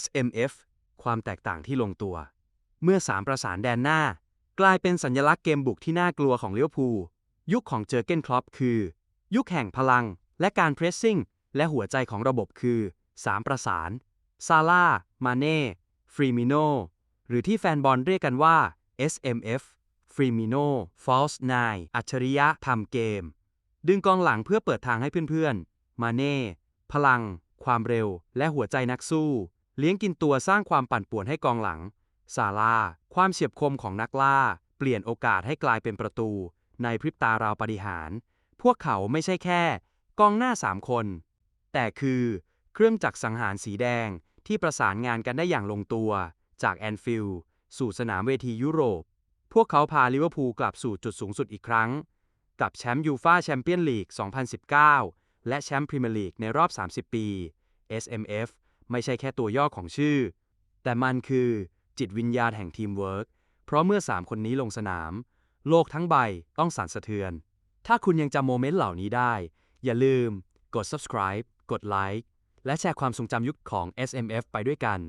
SMF ความแตกต่างที่ลงตัว เมื่อสามประสานแดนหน้า กลายเป็นสัญลักษณ์เกมบุกที่น่ากลัวของเลี้ยวภูยุคของเจอเกนคลอปคือ ยุคแห่งพลัง และการเพรสซิ่ง และหัวใจของระบบคือ 3 ประสาน ซาร่า มาเน่ ฟรีมิโน หรือที่แฟนบอลเรียกกันว่า SMF ฟรีมิโน False Nine อัจฉริยะทำเกม ดึงกองหลังเพื่อเปิดทางให้เพื่อนๆ มาเน่ พลัง ความเร็ว และหัวใจนักสู้ เลี้ยงกินตัวสร้างความปั่นป่วนให้กองหลัง ซาร่าความเฉียบคมของนักล่า เปลี่ยนโอกาสให้กลายเป็นประตู ในพริบตาราวปาฏิหาร พวกเขาไม่ใช่แค่ กองหน้าสามคน แต่คือเครื่องจักรสังหารสีแดงที่ประสานงานกันได้อย่างลงตัว จากแอนฟิลด์สู่สนามเวทียุโรป พวกเขาพาลิเวอร์พูลกลับสู่จุดสูงสุดอีกครั้ง กับแชมป์ยูฟาแชมเปี้ยนลีก 2019 และแชมป์พรีเมียร์ลีกในรอบ 30 ปี SMF ไม่ใช่แค่ตัวย่อของชื่อ แต่มันคือจิตวิญญาณแห่งทีมเวิร์กเพราะเมื่อ 3 คนนี้ลงสนาม โลกทั้งใบต้องสั่นสะเทือน ถ้าคุณยังจำโมเมนต์เหล่านี้ได้ อย่าลืม กด subscribe กดไลค์และแชร์ความทรงจำยุคของ SMF ไปด้วยกัน